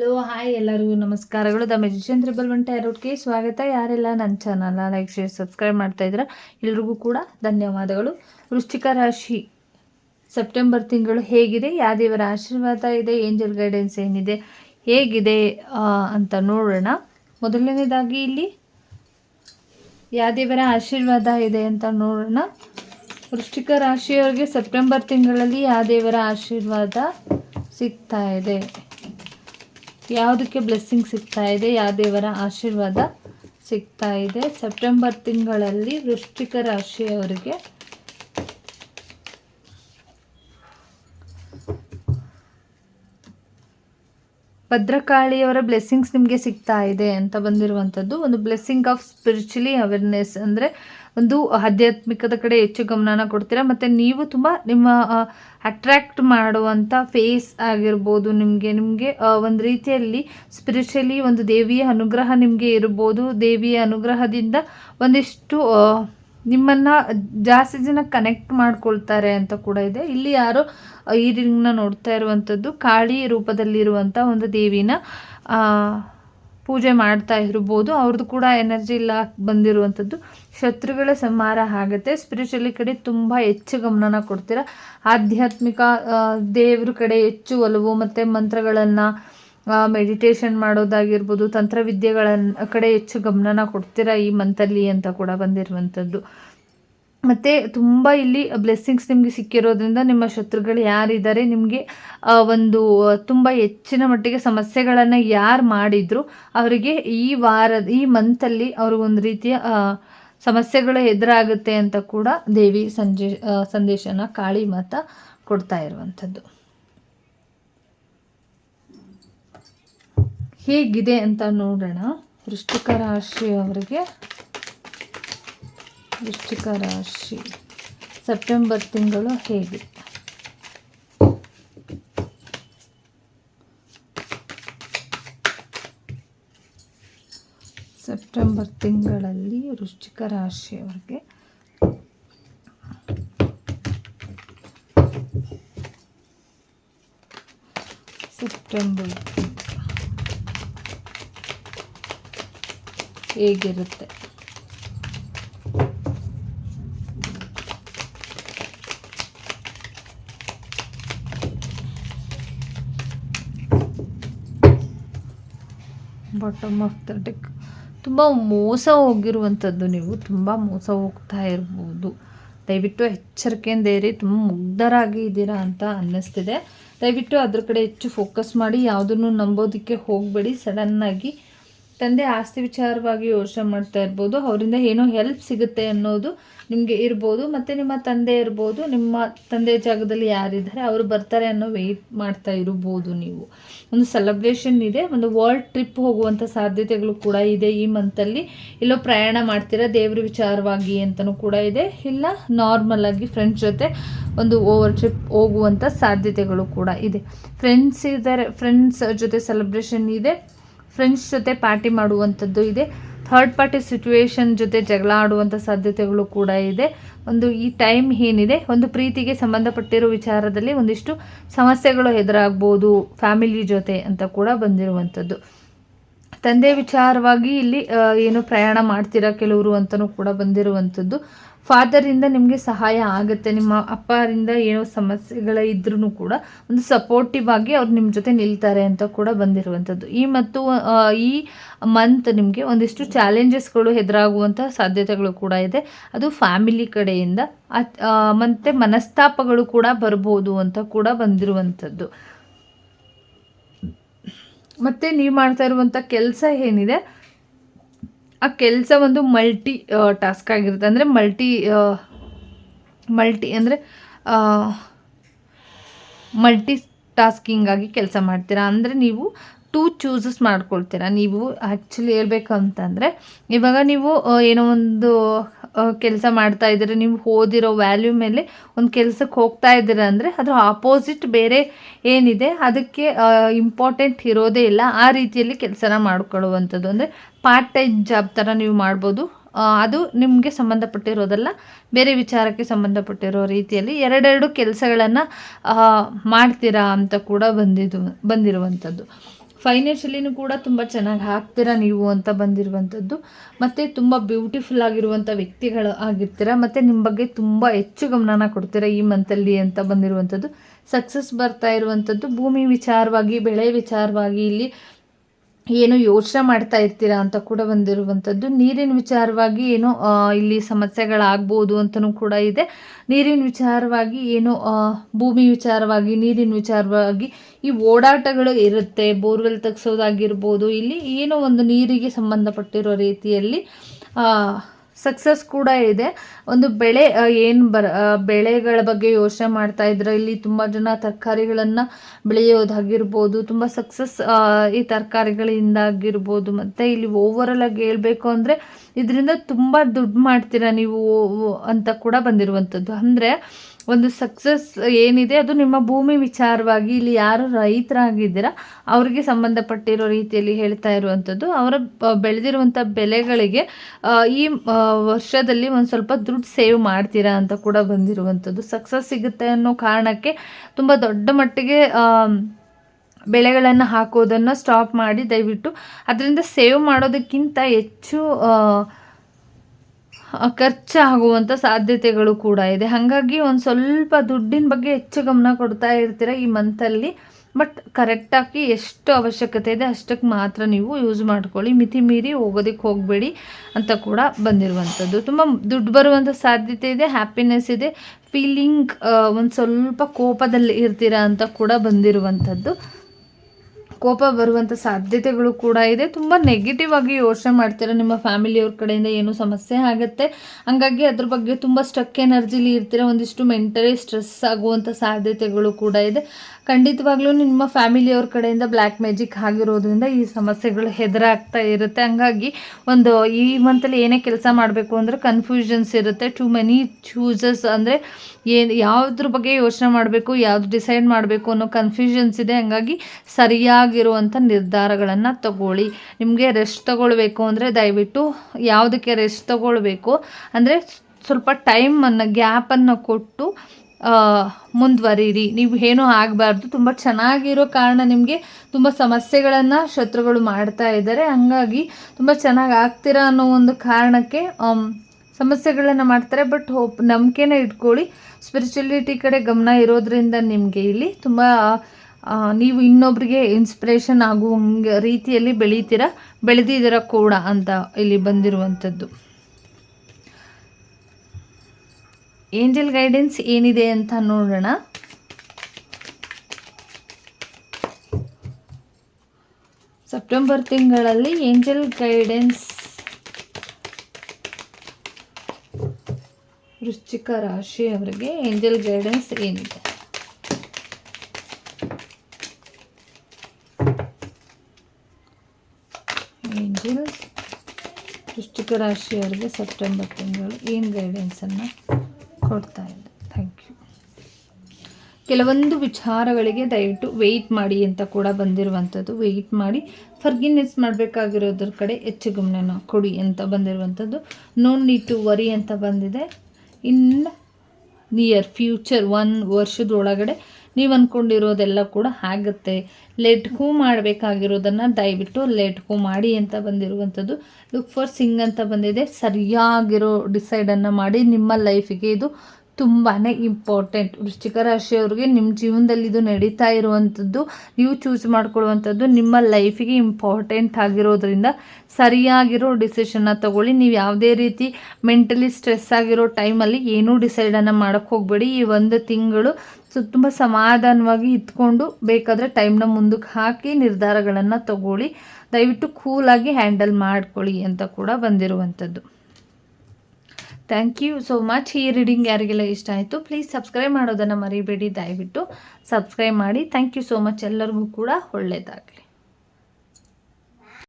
Hello hi ಎಲ್ಲರಿಗೂ ನಮಸ್ಕಾರಗಳು. The magician triple one ಟ್ಯಾರೋಟ್ಗೆ ಸ್ವಾಗತ. ಯಾರೆಲ್ಲ ನನ್ನ ಚಾನಲ್ ಲೈಕ್ ಶೇರ್ ಸಬ್ಸ್ಕ್ರೈಬ್ ಮಾಡ್ತಾ ಇದ್ದೀರಾ, ಎಲ್ರಿಗೂ ಕೂಡ ಧನ್ಯವಾದಗಳು. ವೃಶ್ಚಿಕ ರಾಶಿ ಸೆಪ್ಟೆಂಬರ್ ತಿಂಗಳು ಹೇಗಿದೆ? ಯಾವ ದೇವರ ಆಶೀರ್ವಾದ ಇದೆ? ಏಂಜಲ್ ಗೈಡೆನ್ಸ್ ಏನಿದೆ? ಹೇಗಿದೆ ಅಂತ ನೋಡೋಣ. ಮೊದಲನೇದಾಗಿ ಇಲ್ಲಿ ಯಾವ ದೇವರ ಆಶೀರ್ವಾದ ಇದೆ ಅಂತ ನೋಡೋಣ. ವೃಶ್ಚಿಕ ರಾಶಿಯವರಿಗೆ ಸೆಪ್ಟೆಂಬರ್ ತಿಂಗಳಲ್ಲಿ ಯಾವ ದೇವರ ಆಶೀರ್ವಾದ ಸಿಗ್ತಾ ಇದೆ? ಯಾವುದಕ್ಕೆ ಬ್ಲೆಸ್ಸಿಂಗ್ ಸಿಗ್ತಾ ಇದೆ, ಯಾವ ದೇವರ ಆಶೀರ್ವಾದ ಸಿಗ್ತಾ ಇದೆ. ಸೆಪ್ಟೆಂಬರ್ ತಿಂಗಳಲ್ಲಿ ವೃಶ್ಚಿಕ ರಾಶಿಯವರಿಗೆ ಭದ್ರಕಾಳಿಯವರ ಬ್ಲೆಸ್ಸಿಂಗ್ಸ್ ನಿಮಗೆ ಸಿಗ್ತಾ ಇದೆ ಅಂತ ಬಂದಿರುವಂಥದ್ದು. ಒಂದು ಬ್ಲೆಸ್ಸಿಂಗ್ ಆಫ್ ಸ್ಪಿರಿಚುಲಿ ಅವೇರ್ನೆಸ್ ಅಂದರೆ ಒಂದು ಆಧ್ಯಾತ್ಮಿಕದ ಕಡೆ ಹೆಚ್ಚು ಗಮನನ ಕೊಡ್ತೀರಾ? ಮತ್ತು ನೀವು ತುಂಬ ನಿಮ್ಮ ಅಟ್ರ್ಯಾಕ್ಟ್ ಮಾಡುವಂಥ ಫೇಸ್ ಆಗಿರ್ಬೋದು ನಿಮಗೆ ನಿಮಗೆ ಒಂದು ರೀತಿಯಲ್ಲಿ ಸ್ಪಿರಿಚುಲಿ ಒಂದು ದೇವಿಯ ಅನುಗ್ರಹ ನಿಮಗೆ ಇರ್ಬೋದು. ದೇವಿಯ ಅನುಗ್ರಹದಿಂದ ಒಂದಿಷ್ಟು ನಿಮ್ಮನ್ನು ಜಾಸ್ತಿ ಜನ ಕನೆಕ್ಟ್ ಮಾಡ್ಕೊಳ್ತಾರೆ ಅಂತ ಕೂಡ ಇದೆ. ಇಲ್ಲಿ ಯಾರೋ ಈ ರಿಂಗ್ನ ನೋಡ್ತಾ ಇರುವಂಥದ್ದು ಕಾಳಿ ರೂಪದಲ್ಲಿರುವಂಥ ಒಂದು ದೇವಿನ ಪೂಜೆ ಮಾಡ್ತಾ ಇರ್ಬೋದು. ಅವ್ರದ್ದು ಕೂಡ ಎನರ್ಜಿ ಇಲ್ಲ ಬಂದಿರುವಂಥದ್ದು. ಶತ್ರುಗಳ ಸಂಹಾರ ಆಗುತ್ತೆ. ಸ್ಪಿರಿಚುವಲಿ ಕಡೆ ತುಂಬ ಹೆಚ್ಚು ಗಮನನ ಕೊಡ್ತೀರಾ. ಆಧ್ಯಾತ್ಮಿಕ ದೇವ್ರ ಕಡೆ ಹೆಚ್ಚು ಒಲವು ಮತ್ತು ಮಂತ್ರಗಳನ್ನು ಮೆಡಿಟೇಷನ್ ಮಾಡೋದಾಗಿರ್ಬೋದು, ತಂತ್ರವಿದ್ಯೆಗಳನ್ನ ಕಡೆ ಹೆಚ್ಚು ಗಮನನ ಕೊಡ್ತೀರಾ ಈ ಮಂತಲ್ಲಿ ಅಂತ ಕೂಡ ಬಂದಿರುವಂಥದ್ದು. ಮತ್ತು ತುಂಬ ಇಲ್ಲಿ ಬ್ಲೆಸ್ಸಿಂಗ್ಸ್ ನಿಮಗೆ ಸಿಕ್ಕಿರೋದ್ರಿಂದ ನಿಮ್ಮ ಶತ್ರುಗಳು ಯಾರಿದ್ದಾರೆ, ನಿಮಗೆ ಒಂದು ತುಂಬ ಹೆಚ್ಚಿನ ಮಟ್ಟಿಗೆ ಸಮಸ್ಯೆಗಳನ್ನು ಯಾರು ಮಾಡಿದ್ರು, ಅವರಿಗೆ ಈ ವಾರ ಈ ಮಂತಲ್ಲಿ ಅವ್ರಿಗೊಂದು ರೀತಿಯ ಸಮಸ್ಯೆಗಳು ಎದುರಾಗುತ್ತೆ ಅಂತ ಕೂಡ ದೇವಿ ಸಂಜೆ ಸಂದೇಶನ ಕಾಳಿ ಮಾತ ಕೊಡ್ತಾ ಇರುವಂಥದ್ದು. ಹೇಗಿದೆ ಅಂತ ನೋಡೋಣ. ವೃಶ್ಚಿಕ ರಾಶಿಯವರಿಗೆ ವೃಶ್ಚಿಕ ರಾಶಿ. ಸೆಪ್ಟೆಂಬರ್ ತಿಂಗಳು ಹೇಗೆ? ಸೆಪ್ಟೆಂಬರ್ ತಿಂಗಳಲ್ಲಿ ವೃಶ್ಚಿಕ ರಾಶಿಯವರಿಗೆ ಸೆಪ್ಟೆಂಬರ್ ಹೇಗಿರುತ್ತೆ? ಬಾಟಮ್ ಆಫ್ ದ ಡೆಕ್ ತುಂಬ ಮೋಸ ಹೋಗಿರುವಂಥದ್ದು ನೀವು. ತುಂಬ ಮೋಸ ಹೋಗ್ತಾ ಇರ್ಬೋದು. ದಯವಿಟ್ಟು ಎಚ್ಚರಿಕೆಯಿಂದ ಇರಿ ತುಂಬ ಮುಗ್ಧರಾಗಿ ಇದ್ದೀರಾ ಅಂತ ಅನ್ನಿಸ್ತಿದೆ. ದಯವಿಟ್ಟು ಅದ್ರ ಕಡೆ ಹೆಚ್ಚು ಫೋಕಸ್ ಮಾಡಿ. ಯಾವುದನ್ನು ನಂಬೋದಕ್ಕೆ ಹೋಗಬೇಡಿ. ಸಡನ್ನಾಗಿ ತಂದೆ ಆಸ್ತಿ ವಿಚಾರವಾಗಿ ಯೋಚನೆ ಮಾಡ್ತಾ ಇರ್ಬೋದು. ಅವರಿಂದ ಏನೋ ಹೆಲ್ಪ್ ಸಿಗುತ್ತೆ ಅನ್ನೋದು ನಿಮಗೆ ಇರ್ಬೋದು. ಮತ್ತು ನಿಮ್ಮ ತಂದೆ ಇರ್ಬೋದು. ನಿಮ್ಮ ತಂದೆ ಜಾಗದಲ್ಲಿ ಯಾರಿದ್ದಾರೆ, ಅವರು ಬರ್ತಾರೆ ಅನ್ನೋ ವೆಯ್ಟ್ ಮಾಡ್ತಾ ಇರ್ಬೋದು ನೀವು. ಒಂದು ಸೆಲೆಬ್ರೇಷನ್ ಇದೆ. ಒಂದು ವರ್ಲ್ಡ್ ಟ್ರಿಪ್ ಹೋಗುವಂಥ ಸಾಧ್ಯತೆಗಳು ಕೂಡ ಇದೆ ಈ ಮಂತಲ್ಲಿ ಇಲ್ಲೋ ಪ್ರಯಾಣ ಮಾಡ್ತೀರಾ, ದೇವ್ರ ವಿಚಾರವಾಗಿ ಅಂತಲೂ ಕೂಡ ಇದೆ. ಇಲ್ಲ ನಾರ್ಮಲ್ ಆಗಿ ಫ್ರೆಂಡ್ಸ್ ಜೊತೆ ಒಂದು ಓವರ್ ಟ್ರಿಪ್ ಹೋಗುವಂಥ ಸಾಧ್ಯತೆಗಳು ಕೂಡ ಇದೆ. ಫ್ರೆಂಡ್ಸ್ ಇದ್ದಾರೆ ಫ್ರೆಂಡ್ಸ್ ಜೊತೆ ಸೆಲೆಬ್ರೇಷನ್ ಇದೆ. ಫ್ರೆಂಡ್ಸ್ ಜೊತೆ ಪಾರ್ಟಿ ಮಾಡುವಂಥದ್ದು ಇದೆ. ಥರ್ಡ್ ಪಾರ್ಟಿ ಸಿಚುವೇಶನ್ ಜೊತೆ ಜಗಳ ಆಡುವಂಥ ಸಾಧ್ಯತೆಗಳು ಕೂಡ ಇದೆ. ಒಂದು ಈ ಟೈಮ್ ಏನಿದೆ, ಒಂದು ಪ್ರೀತಿಗೆ ಸಂಬಂಧಪಟ್ಟಿರೋ ವಿಚಾರದಲ್ಲಿ ಒಂದಿಷ್ಟು ಸಮಸ್ಯೆಗಳು ಎದುರಾಗ್ಬೋದು ಫ್ಯಾಮಿಲಿ ಜೊತೆ ಅಂತ ಕೂಡ ಬಂದಿರುವಂಥದ್ದು. ತಂದೆ ವಿಚಾರವಾಗಿ ಇಲ್ಲಿ ಏನು ಪ್ರಯಾಣ ಮಾಡ್ತೀರಾ ಕೆಲವರು ಅಂತಲೂ ಕೂಡ ಬಂದಿರುವಂಥದ್ದು. ಫಾದರಿಂದ ನಿಮಗೆ ಸಹಾಯ ಆಗುತ್ತೆ. ನಿಮ್ಮ ಅಪ್ಪರಿಂದ ಏನೋ ಸಮಸ್ಯೆಗಳ ಇದ್ರೂ ಕೂಡ ಒಂದು ಸಪೋರ್ಟಿವ್ ಆಗಿ ಅವ್ರು ನಿಮ್ಮ ಜೊತೆ ನಿಲ್ತಾರೆ ಅಂತ ಕೂಡ ಬಂದಿರುವಂಥದ್ದು. ಈ ಮತ್ತು ಈ ಮಂತ್ ನಿಮಗೆ ಒಂದಿಷ್ಟು ಚಾಲೆಂಜಸ್ಗಳು ಎದುರಾಗುವಂಥ ಸಾಧ್ಯತೆಗಳು ಕೂಡ ಇದೆ. ಅದು ಫ್ಯಾಮಿಲಿ ಕಡೆಯಿಂದ ಮತ್ತೆ ಮನಸ್ತಾಪಗಳು ಕೂಡ ಬರ್ಬೋದು ಅಂತ ಕೂಡ ಬಂದಿರುವಂಥದ್ದು. ಮತ್ತು ನೀವು ಮಾಡ್ತಾ ಇರುವಂಥ ಕೆಲಸ ಏನಿದೆ? ಆ ಕೆಲಸ ಒಂದು ಮಲ್ಟಿ ಟಾಸ್ಕ್ ಆಗಿರುತ್ತೆ. ಅಂದರೆ ಮಲ್ಟಿ ಮಲ್ಟಿ ಅಂದರೆ ಮಲ್ಟಿ ಟಾಸ್ಕಿಂಗ್ ಆಗಿ ಕೆಲಸ ಮಾಡ್ತೀರಾ? ಅಂದರೆ ನೀವು ಟೂ ಚೂಸಸ್ ಮಾಡ್ಕೊಳ್ತೀರಾ. ನೀವು ಆ್ಯಕ್ಚುಲಿ ಹೇಳ್ಬೇಕು ಅಂತಂದರೆ ಇವಾಗ ನೀವು ಏನೋ ಒಂದು ಕೆಲಸ ಮಾಡ್ತಾ ಇದ್ದೀರ? ನೀವು ಓದಿರೋ ವ್ಯಾಲ್ಯೂ ಮೇಲೆ ಒಂದು ಕೆಲಸಕ್ಕೆ ಹೋಗ್ತಾ ಇದ್ದೀರ ಅಂದರೆ ಅದರ ಆಪೋಸಿಟ್ ಬೇರೆ ಏನಿದೆ. ಅದಕ್ಕೆ ಇಂಪಾರ್ಟೆಂಟ್ ಇರೋದೇ ಇಲ್ಲ. ಆ ರೀತಿಯಲ್ಲಿ ಕೆಲಸನ ಮಾಡ್ಕೊಳ್ಳುವಂಥದ್ದು. ಅಂದರೆ ಪಾರ್ಟ್ ಟೈಮ್ ಜಾಬ್ ಥರ ನೀವು ಮಾಡ್ಬೋದು. ಅದು ನಿಮಗೆ ಸಂಬಂಧಪಟ್ಟಿರೋದಲ್ಲ. ಬೇರೆ ವಿಚಾರಕ್ಕೆ ಸಂಬಂಧಪಟ್ಟಿರೋ ರೀತಿಯಲ್ಲಿ ಎರಡೆರಡು ಕೆಲಸಗಳನ್ನು ಮಾಡ್ತೀರಾ ಅಂತ ಕೂಡ ಬಂದಿದ್ದು ಬಂದಿರುವಂಥದ್ದು. ಫೈನಾನ್ಷಿಯಲಿನೂ ಕೂಡ ತುಂಬ ಚೆನ್ನಾಗಿ ಹಾಕ್ತೀರಾ ನೀವು ಅಂತ ಬಂದಿರುವಂಥದ್ದು. ಮತ್ತು ತುಂಬ ಬ್ಯೂಟಿಫುಲ್ ಆಗಿರುವಂಥ ವ್ಯಕ್ತಿಗಳು ಆಗಿರ್ತೀರ. ಮತ್ತು ನಿಮ್ಮ ಬಗ್ಗೆ ತುಂಬ ಹೆಚ್ಚು ಗಮನನ ಕೊಡ್ತೀರಾ ಈ ಮಂತಲ್ಲಿ ಅಂತ ಬಂದಿರುವಂಥದ್ದು. ಸಕ್ಸಸ್ ಬರ್ತಾ ಇರುವಂಥದ್ದು. ಭೂಮಿ ವಿಚಾರವಾಗಿ, ಬೆಳೆ ವಿಚಾರವಾಗಿ ಇಲ್ಲಿ ಏನು ಯೋಚನೆ ಮಾಡ್ತಾ ಇರ್ತೀರಾ ಅಂತ ಕೂಡ ಬಂದಿರುವಂಥದ್ದು. ನೀರಿನ ವಿಚಾರವಾಗಿ ಏನೋ ಇಲ್ಲಿ ಸಮಸ್ಯೆಗಳಾಗ್ಬೋದು ಅಂತಲೂ ಕೂಡ ಇದೆ. ನೀರಿನ ವಿಚಾರವಾಗಿ ಏನು ಭೂಮಿ ವಿಚಾರವಾಗಿ, ನೀರಿನ ವಿಚಾರವಾಗಿ ಈ ಓಡಾಟಗಳು ಇರುತ್ತೆ. ಬೋರ್ವೆಲ್ ತೆಗ್ಸೋದಾಗಿರ್ಬೋದು. ಇಲ್ಲಿ ಏನೋ ಒಂದು ನೀರಿಗೆ ಸಂಬಂಧಪಟ್ಟಿರೋ ರೀತಿಯಲ್ಲಿ ಸಕ್ಸಸ್ ಕೂಡ ಇದೆ. ಒಂದು ಬೆಳೆ ಏನು ಬರ ಬೆಳೆಗಳ ಬಗ್ಗೆ ಯೋಚನೆ ಮಾಡ್ತಾ ಇದ್ರೆ ಇಲ್ಲಿ ತುಂಬ ಜನ ತರಕಾರಿಗಳನ್ನು ಬೆಳೆಯೋದಾಗಿರ್ಬೋದು ತುಂಬ ಸಕ್ಸಸ್ ಈ ತರಕಾರಿಗಳಿಂದ ಆಗಿರ್ಬೋದು, ಮತ್ತು ಇಲ್ಲಿ ಓವರಲ್ ಆಗಿ ಹೇಳಬೇಕು ಅಂದರೆ ಇದರಿಂದ ತುಂಬ ದುಡ್ಡು ಮಾಡ್ತೀರಾ ನೀವು ಅಂತ ಕೂಡ ಬಂದಿರುವಂಥದ್ದು ಅಂದರೆ ಒಂದು ಸಕ್ಸಸ್ ಏನಿದೆ, ಅದು ನಿಮ್ಮ ಭೂಮಿ ವಿಚಾರವಾಗಿ ಇಲ್ಲಿ ಯಾರು ರೈತರಾಗಿದ್ದೀರಾ, ಅವರಿಗೆ ಸಂಬಂಧಪಟ್ಟಿರೋ ರೀತಿಯಲ್ಲಿ ಹೇಳ್ತಾ ಇರುವಂಥದ್ದು. ಅವರ ಬೆಳೆದಿರುವಂಥ ಬೆಲೆಗಳಿಗೆ ಈ ವರ್ಷದಲ್ಲಿ ಒಂದು ಸ್ವಲ್ಪ ದುಡ್ಡು ಸೇವ್ ಮಾಡ್ತೀರಾ ಅಂತ ಕೂಡ ಬಂದಿರುವಂಥದ್ದು. ಸಕ್ಸಸ್ ಸಿಗುತ್ತೆ ಅನ್ನೋ ಕಾರಣಕ್ಕೆ ತುಂಬ ದೊಡ್ಡ ಮಟ್ಟಿಗೆ ಬೆಳೆಗಳನ್ನು ಹಾಕೋದನ್ನು ಸ್ಟಾಪ್ ಮಾಡಿ ದಯವಿಟ್ಟು, ಅದರಿಂದ ಸೇವ್ ಮಾಡೋದಕ್ಕಿಂತ ಹೆಚ್ಚು ಖರ್ಚಾಗುವಂಥ ಸಾಧ್ಯತೆಗಳು ಕೂಡ ಇದೆ. ಹಾಗಾಗಿ ಒಂದು ಸ್ವಲ್ಪ ದುಡ್ಡಿನ ಬಗ್ಗೆ ಹೆಚ್ಚು ಗಮನ ಕೊಡ್ತಾ ಇರ್ತೀರ ಈ ಮಂತಲ್ಲಿ ಬಟ್ ಕರೆಕ್ಟಾಗಿ ಎಷ್ಟು ಅವಶ್ಯಕತೆ ಇದೆ ಅಷ್ಟಕ್ಕೆ ಮಾತ್ರ ನೀವು ಯೂಸ್ ಮಾಡ್ಕೊಳ್ಳಿ. ಮಿತಿ ಮೀರಿ ಹೋಗೋದಕ್ಕೆ ಹೋಗಬೇಡಿ ಅಂತ ಕೂಡ ಬಂದಿರುವಂಥದ್ದು. ತುಂಬ ದುಡ್ಡು ಬರುವಂಥ ಸಾಧ್ಯತೆ ಇದೆ ಹ್ಯಾಪಿನೆಸ್ ಇದೆ ಫೀಲಿಂಗ್ ಒಂದು ಸ್ವಲ್ಪ ಕೋಪದಲ್ಲಿ ಇರ್ತೀರ ಅಂತ ಕೂಡ ಬಂದಿರುವಂಥದ್ದು. ಕೋಪ ಬರುವಂಥ ಸಾಧ್ಯತೆಗಳು ಕೂಡ ಇದೆ. ತುಂಬ ನೆಗೆಟಿವ್ ಆಗಿ ಯೋಚನೆ ಮಾಡ್ತೀರಾ ನಿಮ್ಮ ಫ್ಯಾಮಿಲಿಯವ್ರ ಕಡೆಯಿಂದ ಏನು ಸಮಸ್ಯೆ ಆಗುತ್ತೆ? ಹಂಗಾಗಿ ಅದ್ರ ಬಗ್ಗೆ ತುಂಬ ಸ್ಟಕ್ ಎನರ್ಜಿಲಿ ಇರ್ತೀರ? ಒಂದಿಷ್ಟು ಮೆಂಟಲಿ ಸ್ಟ್ರೆಸ್ ಆಗುವಂಥ ಸಾಧ್ಯತೆಗಳು ಕೂಡ ಇದೆ. ಖಂಡಿತವಾಗ್ಲೂ ನಿಮ್ಮ ಫ್ಯಾಮಿಲಿಯವ್ರ ಕಡೆಯಿಂದ ಬ್ಲ್ಯಾಕ್ ಮ್ಯಾಜಿಕ್ ಆಗಿರೋದ್ರಿಂದ ಈ ಸಮಸ್ಯೆಗಳು ಹೆದರಾಗ್ತಾ ಇರುತ್ತೆ. ಹಂಗಾಗಿ ಒಂದು ಈ ಮಂತಲ್ಲಿ ಏನೇ ಕೆಲಸ ಮಾಡಬೇಕು ಅಂದರೆ ಕನ್ಫ್ಯೂಷನ್ಸ್ ಇರುತ್ತೆ. ಟು ಮೆನಿ ಚೂಸಸ್ ಅಂದರೆ ಏನು ಯಾವುದ್ರ ಬಗ್ಗೆ ಯೋಚನೆ ಮಾಡಬೇಕು, ಯಾವುದು ಡಿಸೈಡ್ ಮಾಡಬೇಕು ಅನ್ನೋ ಕನ್ಫ್ಯೂಷನ್ಸ್ ಇದೆ. ಹಂಗಾಗಿ ಸರಿಯಾಗಿರುವಂಥ ನಿರ್ಧಾರಗಳನ್ನು ತಗೊಳ್ಳಿ. ನಿಮಗೆ ರೆಸ್ಟ್ ತಗೊಳ್ಬೇಕು ಅಂದರೆ ದಯವಿಟ್ಟು ಯಾವುದಕ್ಕೆ ರೆಸ್ಟ್ ತಗೊಳ್ಬೇಕು ಅಂದರೆ ಸ್ವಲ್ಪ ಟೈಮನ್ನು ಗ್ಯಾಪನ್ನು ಕೊಟ್ಟು ಮುಂದುವರಿರಿ. ನೀವು ಏನೂ ಆಗಬಾರ್ದು. ತುಂಬ ಚೆನ್ನಾಗಿರೋ ಕಾರಣ ನಿಮಗೆ ತುಂಬ ಸಮಸ್ಯೆಗಳನ್ನು ಶತ್ರುಗಳು ಮಾಡ್ತಾ ಇದ್ದಾರೆ. ಹಂಗಾಗಿ ತುಂಬ ಚೆನ್ನಾಗಿ ಆಗ್ತೀರಾ ಅನ್ನೋ ಒಂದು ಕಾರಣಕ್ಕೆ ಸಮಸ್ಯೆಗಳನ್ನು ಮಾಡ್ತಾರೆ. ಬಟ್ ಹೋಪ್, ನಂಬಿಕೆನ ಇಟ್ಕೊಳ್ಳಿ. ಸ್ಪಿರಿಚುಲಿಟಿ ಕಡೆ ಗಮನ ಇರೋದ್ರಿಂದ ನಿಮಗೆ ಇಲ್ಲಿ ತುಂಬ ನೀವು ಇನ್ನೊಬ್ರಿಗೆ ಇನ್ಸ್ಪಿರೇಷನ್ ಆಗುವ ರೀತಿಯಲ್ಲಿ ಬೆಳೀತೀರ. ಬೆಳೆದಿದ್ದೀರ ಕೂಡ ಅಂತ ಇಲ್ಲಿ ಬಂದಿರುವಂಥದ್ದು. ಏಂಜಲ್ ಗೈಡೆನ್ಸ್ ಏನಿದೆ ಅಂತ ನೋಡೋಣ. ಸೆಪ್ಟೆಂಬರ್ ತಿಂಗಳಲ್ಲಿ ಏಂಜಲ್ ಗೈಡೆನ್ಸ್ ವೃಶ್ಚಿಕ ರಾಶಿಯವರಿಗೆ ಏಂಜಲ್ ಗೈಡೆನ್ಸ್ ಏನಿದೆ. ಏಂಜಲ್ ವೃಶ್ಚಿಕ ರಾಶಿಯವರಿಗೆ ಸೆಪ್ಟೆಂಬರ್ ತಿಂಗಳು ಏನು ಗೈಡೆನ್ಸನ್ನು ಕೊಡ್ತಾ ಇದೆ ಥ್ಯಾಂಕ್ ಯು ಕೆಲವೊಂದು ವಿಚಾರಗಳಿಗೆ ದಯವಿಟ್ಟು ವೆಯ್ಟ್ ಮಾಡಿ ಅಂತ ಕೂಡ ಬಂದಿರುವಂಥದ್ದು. ವೆಯ್ಟ್ ಮಾಡಿ ಫರ್ಗಿನೆಸ್ ಮಾಡಬೇಕಾಗಿರೋದ್ರ ಕಡೆ ಹೆಚ್ಚು ಗಮನ ಕೊಡಿ ಅಂತ ಬಂದಿರುವಂಥದ್ದು. ನೋ ನೀಡ್ ಟು ವರಿ ಅಂತ ಬಂದಿದೆ. ಇನ್ ನಿಯರ್ ಫ್ಯೂಚರ್ ಒನ್ ವರ್ಷದೊಳಗಡೆ ನೀವು ಅಂದ್ಕೊಂಡಿರೋದೆಲ್ಲ ಕೂಡ ಆಗುತ್ತೆ. ಲೆಟ್ ಹೂ ಮಾಡಬೇಕಾಗಿರೋದನ್ನು ದಯವಿಟ್ಟು ಲೆಟ್ ಹೂ ಮಾಡಿ ಅಂತ ಬಂದಿರುವಂಥದ್ದು. ಲುಕ್ ಫಾರ್ ಸಿಂಗ್ ಅಂತ ಬಂದಿದೆ. ಸರಿಯಾಗಿರೋ ಡಿಸೈಡನ್ನು ಮಾಡಿ ನಿಮ್ಮ ಲೈಫಿಗೆ ಇದು ತುಂಬಾ ಇಂಪಾರ್ಟೆಂಟ್ ವೃಶ್ಚಿಕ ರಾಶಿಯವ್ರಿಗೆ ನಿಮ್ಮ ಜೀವನದಲ್ಲಿ ಇದು ನಡೀತಾ ಇರುವಂಥದ್ದು, ನೀವು ಚೂಸ್ ಮಾಡ್ಕೊಳ್ಳುವಂಥದ್ದು ನಿಮ್ಮ ಲೈಫಿಗೆ ಇಂಪಾರ್ಟೆಂಟ್ ಆಗಿರೋದ್ರಿಂದ ಸರಿಯಾಗಿರೋ ಡಿಸಿಷನ್ನ ತಗೊಳ್ಳಿ. ನೀವು ಯಾವುದೇ ರೀತಿ ಮೆಂಟಲಿ ಸ್ಟ್ರೆಸ್ ಆಗಿರೋ ಟೈಮಲ್ಲಿ ಏನೂ ಡಿಸೈಡನ್ನು ಮಾಡೋಕ್ಕೆ ಹೋಗಬೇಡಿ. ಈ ಒಂದು ತಿಂಗಳು ಸೊ ತುಂಬ ಸಮಾಧಾನವಾಗಿ ಇದ್ಕೊಂಡು ಬೇಕಾದರೆ ಟೈಮ್ನ ಮುಂದಕ್ಕೆ ಹಾಕಿ ನಿರ್ಧಾರಗಳನ್ನು ತಗೊಳ್ಳಿ. ದಯವಿಟ್ಟು ಕೂಲಾಗಿ ಹ್ಯಾಂಡಲ್ ಮಾಡ್ಕೊಳ್ಳಿ ಅಂತ ಕೂಡ ಬಂದಿರುವಂಥದ್ದು ಥ್ಯಾಂಕ್ ಯು ಸೋ ಮಚ್ ಈ ರೀಡಿಂಗ್ ಯಾರಿಗೆಲ್ಲ ಇಷ್ಟ ಆಯಿತು ಪ್ಲೀಸ್ ಸಬ್ಸ್ಕ್ರೈಬ್ ಮಾಡೋದನ್ನು ಮರಿಬೇಡಿ. ದಯವಿಟ್ಟು ಸಬ್ಸ್ಕ್ರೈಬ್ ಮಾಡಿ. ಥ್ಯಾಂಕ್ ಯು ಸೋ ಮಚ್ ಎಲ್ಲರಿಗೂ ಕೂಡ ಒಳ್ಳೆಯದಾಗಲಿ